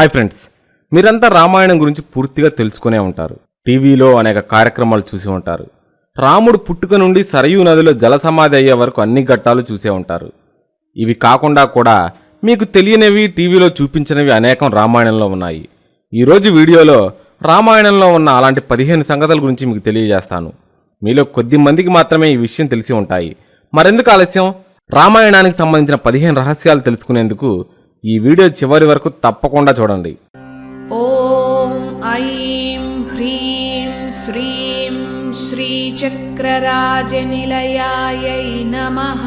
Hi friends మీరంతా రామాయణం గురించి పూర్తిగా తెలుసుకునే ఉంటారు. టీవీలో అనేక కార్యక్రమాలు చూసి ఉంటారు. రాముడు పుట్టుక నుండి సరయూ నదిలో జలసమాధి అయ్యే వరకు అన్ని ఘట్టాలు చూసే ఉంటారు. ఇవి కాకుండా కూడా మీకు తెలియనివి టీవీలో చూపించినవి అనేకం రామాయణంలో ఉన్నాయి. ఈరోజు వీడియోలో రామాయణంలో ఉన్న అలాంటి పదిహేను సంగతుల గురించి మీకు తెలియజేస్తాను. మీలో కొద్ది మందికి మాత్రమే ఈ విషయం తెలిసి ఉంటాయి. మరెందుకు ఆలస్యం? రామాయణానికి సంబంధించిన పదిహేను రహస్యాలు తెలుసుకునేందుకు ఈ వీడియో చివరి వరకు తప్పకుండా చూడండి. ఓం ఐం హ్రీం శ్రీం శ్రీచక్రరాజనిలయాయ నమః.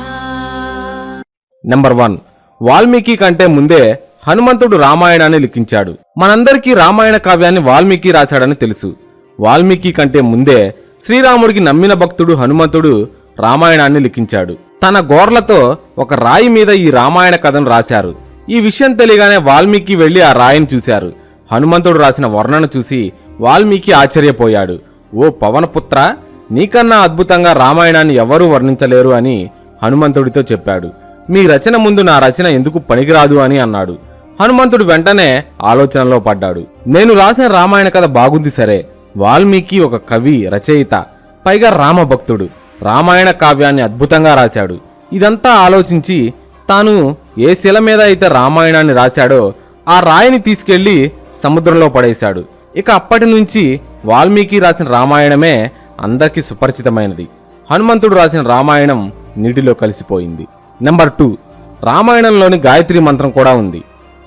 నెంబర్ వన్ వాల్మీకి కంటే ముందే హనుమంతుడు రామాయణాన్ని లిఖించాడు. మనందరికీ రామాయణ కావ్యాన్ని వాల్మీకి రాశాడని తెలుసు. వాల్మీకి కంటే ముందే శ్రీరాముడికి నమ్మిన భక్తుడు హనుమంతుడు రామాయణాన్ని లిఖించాడు. తన గోర్లతో ఒక రాయి మీద ఈ రామాయణ కథను రాశారు. ఈ విషయం తెలియగానే వాల్మీకి వెళ్ళి ఆ రాయిని చూశారు. హనుమంతుడు రాసిన వర్ణన చూసి వాల్మీకి ఆశ్చర్యపోయాడు. ఓ పవనపుత్ర నీకన్నా అద్భుతంగా రామాయణాన్ని ఎవరూ వర్ణించలేరు అని హనుమంతుడితో చెప్పాడు. మీ రచన ముందు నా రచన ఎందుకు పనికిరాదు అని అన్నాడు. హనుమంతుడు వెంటనే ఆలోచనలో పడ్డాడు. నేను రాసిన రామాయణ కథ బాగుంది సరే. వాల్మీకి ఒక కవి రచయిత పైగా రామభక్తుడు రామాయణ కావ్యాన్ని అద్భుతంగా రాశాడు. ఇదంతా ఆలోచించి తాను ఏ శిల మీద అయితే రామాయణాన్ని రాశాడో ఆ రాయిని తీసుకెళ్ళి సముద్రంలో పడేశాడు. ఇక అప్పటి నుంచి వాల్మీకి రాసిన రామాయణమే అందరికీ సుపరిచితమైనది. హనుమంతుడు రాసిన రామాయణం నీటిలో కలిసిపోయింది. నెంబర్ టూ రామాయణంలోని గాయత్రి మంత్రం కూడా ఉంది.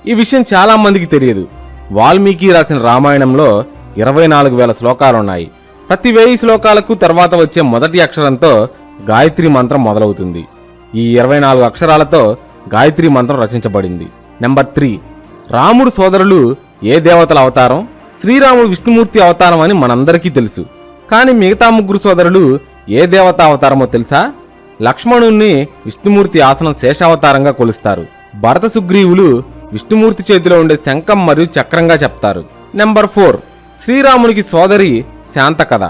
ఈ విషయం చాలా మందికి తెలియదు. వాల్మీకి రాసిన రామాయణంలో ఇరవై నాలుగు వేల శ్లోకాలున్నాయి. ప్రతి వెయ్యి శ్లోకాలకు తర్వాత వచ్చే మొదటి అక్షరంతో గాయత్రి మంత్రం మొదలవుతుంది. ఈ ఇరవై నాలుగు అక్షరాలతో గాయత్రి మంత్రం రచించబడింది. నెంబర్ త్రీ రాముడు సోదరులు ఏ దేవతల అవతారం? శ్రీరాముడు విష్ణుమూర్తి అవతారం అని మనందరికీ తెలుసు. కానీ మిగతా ముగ్గురు సోదరులు ఏ దేవత అవతారమో తెలుసా? లక్ష్మణుణ్ణి విష్ణుమూర్తి ఆసనం శేషావతారంగా కొలుస్తారు. భరత సుగ్రీవులు విష్ణుమూర్తి చేతిలో ఉండే శంఖం మరియు చక్రంగా చెప్తారు. నెంబర్ ఫోర్ శ్రీరామునికి సోదరి శాంత కథ.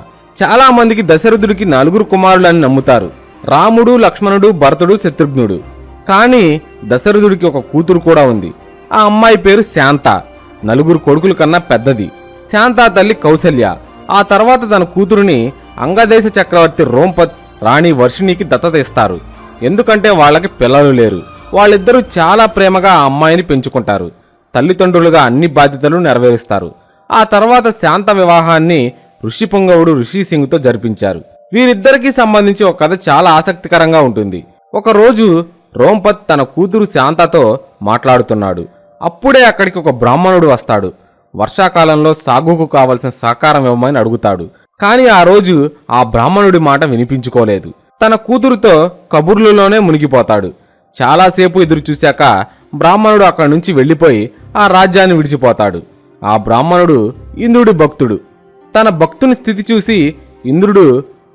చాలామందికి దశరథుడికి నలుగురు కుమారులని నమ్ముతారు. రాముడు లక్ష్మణుడు భరతుడు శత్రుఘ్నుడు. కానీ దశరథుడికి ఒక కూతురు కూడా ఉంది. ఆ అమ్మాయి పేరు శాంత. నలుగురు కొడుకుల కన్నా పెద్దది. శాంత తల్లి కౌసల్య. ఆ తర్వాత తన కూతురుని అంగదేశ చక్రవర్తి రోంపత్ రాణి వర్షిణికి దత్తత ఇస్తారు ఎందుకంటే వాళ్ళకి పిల్లలు లేరు. వాళ్ళిద్దరూ చాలా ప్రేమగా ఆ అమ్మాయిని పెంచుకుంటారు. తల్లిదండ్రులుగా అన్ని బాధ్యతలు నెరవేరుస్తారు. ఆ తర్వాత శాంత వివాహాన్ని ఋషిపుంగవుడు ఋషి సింగ్తో జరిపించారు. వీరిద్దరికీ సంబంధించి ఒక కథ చాలా ఆసక్తికరంగా ఉంటుంది. ఒకరోజు రోంపత్ తన కూతురు శాంతతో మాట్లాడుతున్నాడు. అప్పుడే అక్కడికి ఒక బ్రాహ్మణుడు వస్తాడు. వర్షాకాలంలో సాగుకు కావలసిన సహకారం ఇవ్వమని అడుగుతాడు. కానీ ఆ రోజు ఆ బ్రాహ్మణుడి మాట వినిపించుకోలేదు. తన కూతురుతో కబుర్లులోనే మునిగిపోతాడు. చాలాసేపు ఎదురు చూశాక బ్రాహ్మణుడు అక్కడి నుంచి వెళ్ళిపోయి ఆ రాజ్యాన్ని విడిచిపోతాడు. ఆ బ్రాహ్మణుడు ఇంద్రుడి భక్తుడు. తన భక్తుని స్థితి చూసి ఇంద్రుడు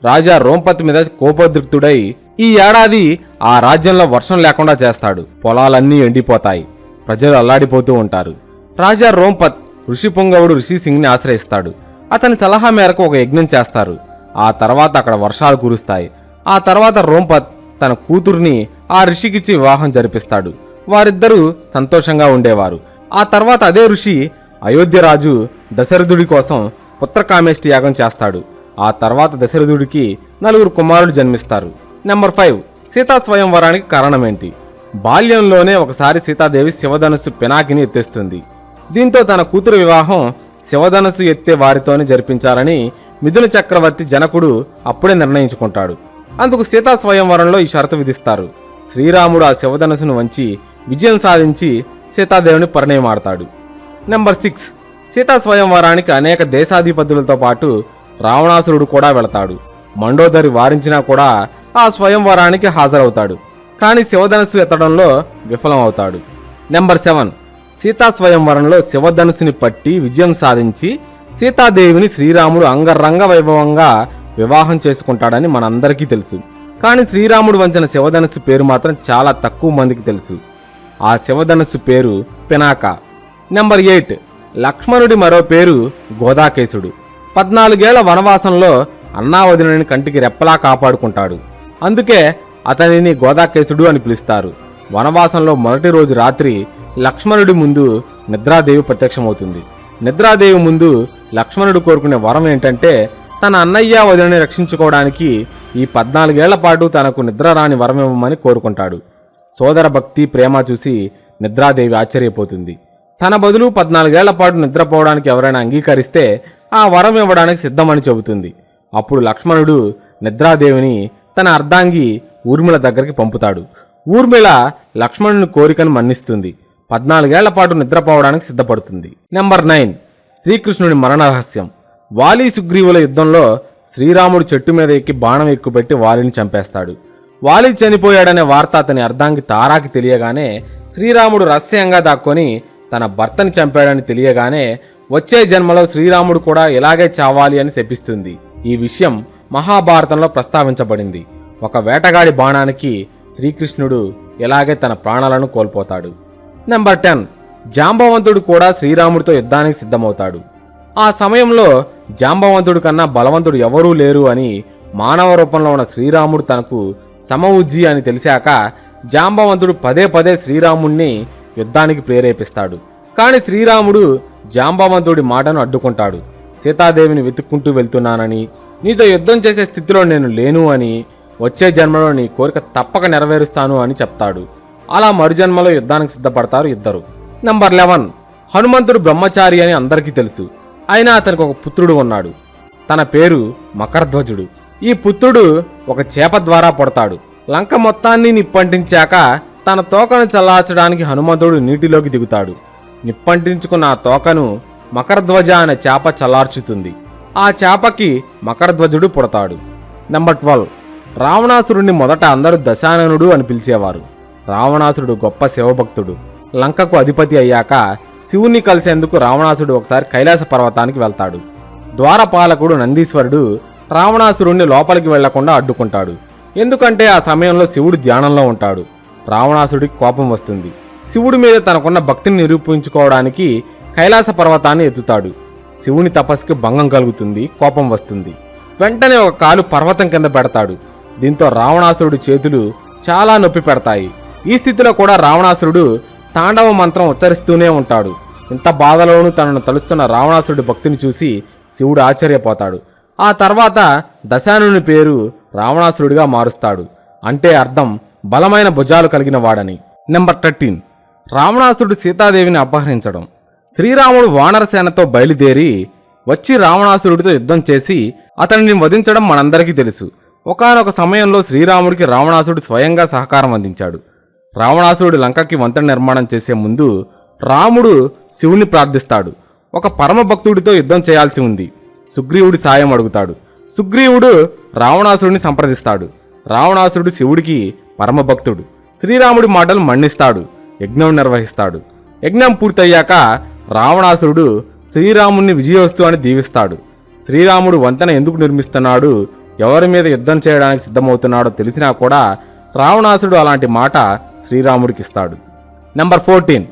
రాజా రోంపత్ మీద కోపోద్రిక్తుడై ఈ ఏడాది ఆ రాజ్యంలో వర్షం లేకుండా చేస్తాడు. పొలాలన్నీ ఎండిపోతాయి. ప్రజలు అల్లాడిపోతూ ఉంటారు. రాజా రోంపత్ ఋషి పొంగవుడు ఋషి సింగ్ని ఆశ్రయిస్తాడు. అతని సలహా మేరకు ఒక యజ్ఞం చేస్తారు. ఆ తర్వాత అక్కడ వర్షాలు కురుస్తాయి. ఆ తర్వాత రోంపత్ తన కూతుర్ని ఆ ఋషికిచ్చి వివాహం జరిపిస్తాడు. వారిద్దరూ సంతోషంగా ఉండేవారు. ఆ తర్వాత అదే ఋషి అయోధ్య రాజు దశరథుడి కోసం పుత్రకామేష్టి యాగం చేస్తాడు. ఆ తర్వాత దశరథుడికి నలుగురు కుమారులు జన్మిస్తారు. Number five. సీతా స్వయంవరానికి కారణమేంటి? బాల్యంలోనే ఒకసారి సీతాదేవి శివధనుస్సు పినాకిని ఎత్తేస్తుంది. దీంతో తన కూతురు వివాహం శివధనుసు ఎత్తే వారితోనే జరిపించాలని మిథున చక్రవర్తి జనకుడు అప్పుడే నిర్ణయించుకుంటాడు. అందుకు సీతా స్వయంవరంలో ఈ షరతు విధిస్తారు. శ్రీరాముడు ఆ శివధనుసును వంచి విజయం సాధించి సీతాదేవిని పరిణయమాడతాడు. Number six. సీతా స్వయంవరానికి అనేక దేశాధిపతులతో పాటు రావణాసురుడు కూడా వెళతాడు. మండోదరి వారించినా కూడా ఆ స్వయంవరానికి హాజరవుతాడు. కానీ శివధనుస్సు ఎత్తడంలో విఫలమవుతాడు. Number seven. సీతా స్వయంవరంలో శివధనుసుని పట్టి విజయం సాధించి సీతాదేవిని శ్రీరాముడు అంగరంగ వైభవంగా వివాహం చేసుకుంటాడని మనందరికీ తెలుసు. కానీ శ్రీరాముడు వంచిన శివధనుసు పేరు మాత్రం చాలా తక్కువ మందికి తెలుసు. ఆ శివధనుసు పేరు పినాక. Number eight. లక్ష్మణుడి మరో పేరు గోదాకేశుడు. పద్నాలుగేళ్ళ వనవాసంలో అన్నావదినని కంటికి రెప్పలా కాపాడుకుంటాడు. అందుకే అతనిని గోదాకేశుడు అని పిలుస్తారు. వనవాసంలో మొదటి రోజు రాత్రి లక్ష్మణుడి ముందు నిద్రాదేవి ప్రత్యక్షమవుతుంది. నిద్రాదేవి ముందు లక్ష్మణుడు కోరుకునే వరం ఏంటంటే తన అన్నయ్య వదిలిని రక్షించుకోవడానికి ఈ పద్నాలుగేళ్ళ పాటు తనకు నిద్ర రాని వరం ఇవ్వమని కోరుకుంటాడు. సోదర భక్తి ప్రేమ చూసి నిద్రాదేవి ఆశ్చర్యపోతుంది. తన బదులు పద్నాలుగేళ్ళ పాటు నిద్రపోవడానికి ఎవరైనా అంగీకరిస్తే ఆ వరం ఇవ్వడానికి సిద్ధమని చెబుతుంది. అప్పుడు లక్ష్మణుడు నిద్రాదేవిని తన అర్ధాంగి ఊర్మిళ దగ్గరికి పంపుతాడు. ఊర్మిళ లక్ష్మణుని కోరికను మన్నిస్తుంది. పద్నాలుగేళ్ళ పాటు నిద్రపోవడానికి సిద్ధపడుతుంది. నెంబర్ నైన్ శ్రీకృష్ణుని మరణ రహస్యం. వాలి సుగ్రీవుల యుద్ధంలో శ్రీరాముడు చెట్టు మీద ఎక్కి బాణం ఎక్కుపెట్టి వాలిని చంపేస్తాడు. వాలి చనిపోయాడనే వార్త అతని అర్ధాంగి తారాకి తెలియగానే శ్రీరాముడు రహస్యంగా దాక్కొని తన భర్తని చంపాడని తెలియగానే వచ్చే జన్మలో శ్రీరాముడు కూడా ఇలాగే చావాలి అని శపిస్తుంది. ఈ విషయం మహాభారతంలో ప్రస్తావించబడింది. ఒక వేటగాడి బాణానికి శ్రీకృష్ణుడు ఇలాగే తన ప్రాణాలను కోల్పోతాడు. నెంబర్ టెన్ జాంబవంతుడు కూడా శ్రీరాముడితో యుద్ధానికి సిద్ధమవుతాడు. ఆ సమయంలో జాంబవంతుడు కన్నా బలవంతుడు ఎవరూ లేరు అని మానవ రూపంలో ఉన్న శ్రీరాముడు తనకు సమవుజ్జి అని తెలిసాక జాంబవంతుడు పదే పదే శ్రీరాముణ్ణి యుద్ధానికి ప్రేరేపిస్తాడు. కాని శ్రీరాముడు జాంబవంతుడి మాటను అడ్డుకుంటాడు. సీతాదేవిని వెతుక్కుంటూ వెళ్తున్నానని నీతో యుద్ధం చేసే స్థితిలో నేను లేను అని వచ్చే జన్మలో నీ కోరిక తప్పక నెరవేరుస్తాను అని చెప్తాడు. అలా మరుజన్మలో యుద్ధానికి సిద్ధపడతారు ఇద్దరు. నంబర్ లెవెన్ హనుమంతుడు బ్రహ్మచారి అని అందరికీ తెలుసు. అయినా అతనికి ఒక పుత్రుడు ఉన్నాడు. తన పేరు మకరధ్వజుడు. ఈ పుత్రుడు ఒక చేప ద్వారా పుడతాడు. లంక మొత్తాన్ని నిప్పంటించాక తన తోకను చల్లార్చడానికి హనుమంతుడు నీటిలోకి దిగుతాడు. నిప్పంటించుకున్న ఆ తోకను మకరధ్వజ అనే చేప చల్లార్చుతుంది. ఆ చేపకి మకరధ్వజుడు పుడతాడు. Number twelve. రావణాసురుణ్ణి మొదట అందరూ దశాననుడు అని పిలిచేవారు. రావణాసురుడు గొప్ప శివభక్తుడు. లంకకు అధిపతి అయ్యాక శివుణ్ణి కలిసేందుకు రావణాసుడు ఒకసారి కైలాస పర్వతానికి వెళ్తాడు. ద్వారపాలకుడు నందీశ్వరుడు రావణాసురుణ్ణి లోపలికి వెళ్ళకుండా అడ్డుకుంటాడు. ఎందుకంటే ఆ సమయంలో శివుడు ధ్యానంలో ఉంటాడు. రావణాసుడికి కోపం వస్తుంది. శివుడి మీద తనకున్న భక్తిని నిరూపించుకోవడానికి కైలాస పర్వతాన్ని ఎత్తుతాడు. శివుని తపస్సుకి భంగం కలుగుతుంది కోపం వస్తుంది. వెంటనే ఒక కాలు పర్వతం కింద పెడతాడు. దీంతో రావణాసురుడి చేతులు చాలా నొప్పి పెడతాయి. ఈ స్థితిలో కూడా రావణాసురుడు తాండవ మంత్రం ఉచ్చరిస్తూనే ఉంటాడు. ఇంత బాధలోనూ తనను తలుస్తున్న రావణాసురుడి భక్తిని చూసి శివుడు ఆశ్చర్యపోతాడు. ఆ తర్వాత దశానుని పేరు రావణాసురుడిగా మారుస్తాడు. అంటే అర్థం బలమైన భుజాలు కలిగిన వాడని. Number thirteen. రావణాసురుడు సీతాదేవిని అపహరించడం. శ్రీరాముడు వానరసేనతో బయలుదేరి వచ్చి రావణాసురుడితో యుద్ధం చేసి అతనిని వధించడం మనందరికీ తెలుసు. ఒకనొక సమయంలో శ్రీరాముడికి రావణాసుడు స్వయంగా సహకారం అందించాడు. రావణాసురుడు లంకకి వంతెన నిర్మాణం చేసే ముందు రాముడు శివుని ప్రార్థిస్తాడు. ఒక పరమభక్తుడితో యుద్ధం చేయాల్సి ఉంది. సుగ్రీవుడి సాయం అడుగుతాడు. సుగ్రీవుడు రావణాసురుడిని సంప్రదిస్తాడు. రావణాసురుడు శివుడికి పరమభక్తుడు. శ్రీరాముడి మాటలు మన్నిస్తాడు. యజ్ఞం నిర్వహిస్తాడు. యజ్ఞం పూర్తయ్యాక రావణాసురుడు శ్రీరాముణ్ణి విజయోస్తు అని దీవిస్తాడు. శ్రీరాముడు వంతెన ఎందుకు నిర్మిస్తున్నాడు? ఎవరి మీద యుద్ధం చేయడానికి సిద్ధమవుతున్నాడో తెలిసినా కూడా రావణాసుడు అలాంటి మాట శ్రీరాముడికిస్తాడు. నెంబర్ ఫోర్టీన్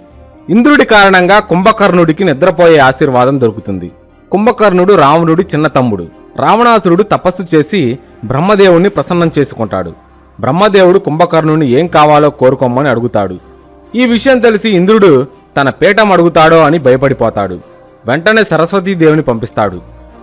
ఇంద్రుడి కారణంగా కుంభకర్ణుడికి నిద్రపోయే ఆశీర్వాదం దొరుకుతుంది. కుంభకర్ణుడు రావణుడి చిన్న తమ్ముడు. రావణాసురుడు తపస్సు చేసి బ్రహ్మదేవుణ్ణి ప్రసన్నం చేసుకుంటాడు. బ్రహ్మదేవుడు కుంభకర్ణుని ఏం కావాలో కోరుకోమని అడుగుతాడు. ఈ విషయం తెలిసి ఇంద్రుడు తన పీఠం అడుగుతాడో అని భయపడిపోతాడు. వెంటనే సరస్వతీదేవిని పంపిస్తాడు.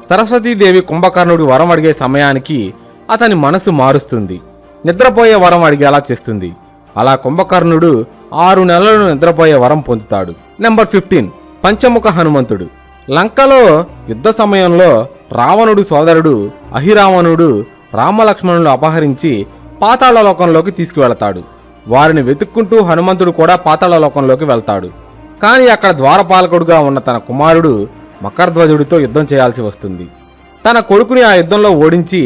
సరస్వతీదేవి కుంభకర్ణుడి వరం అడిగే సమయానికి అతని మనసు మారుస్తుంది. నిద్రపోయే వరం అడిగేలా చేస్తుంది. అలా కుంభకర్ణుడు ఆరు నెలలను నిద్రపోయే వరం పొందుతాడు. Number fifteen. పంచముఖ హనుమంతుడు. లంకలో యుద్ధ సమయంలో రావణుడు సోదరుడు అహిరావణుడు రామలక్ష్మణులు అపహరించి పాతాళలోకంలోకి తీసుకువెళతాడు. వారిని వెతుక్కుంటూ హనుమంతుడు కూడా పాతాళలోకంలోకి వెళ్తాడు. కానీ అక్కడ ద్వారపాలకుడుగా ఉన్న తన కుమారుడు మకరధ్వజుడితో యుద్ధం చేయాల్సి వస్తుంది. తన కొడుకుని ఆ యుద్ధంలో ఓడించి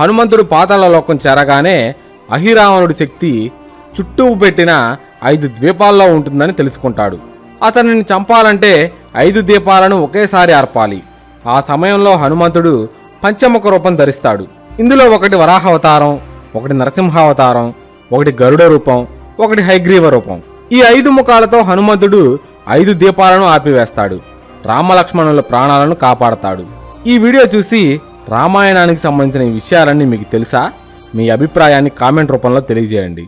హనుమంతుడు పాతాళ లోకం చేరగానే అహిరావణుడి శక్తి చుట్టూ పెట్టిన ఐదు ద్వీపాల్లో ఉంటుందని తెలుసుకుంటాడు. అతనిని చంపాలంటే ఐదు దీపాలను ఒకేసారి అర్పాలి ఆ సమయంలో హనుమంతుడు పంచముఖ రూపం ధరిస్తాడు. ఇందులో ఒకటి వరాహ అవతారం ఒకటి నరసింహావతారం ఒకటి గరుడ రూపం ఒకటి హైగ్రీవ రూపం. ఈ ఐదు ముఖాలతో హనుమంతుడు ఐదు దీపాలను ఆపివేస్తాడు. రామలక్ష్మణుల ప్రాణాలను కాపాడతాడు. ఈ వీడియో చూసి రామాయణానికి సంబంధించిన విషయాలన్నీ మీకు తెలుసా? మీ అభిప్రాయాన్ని కామెంట్ రూపంలో తెలియజేయండి.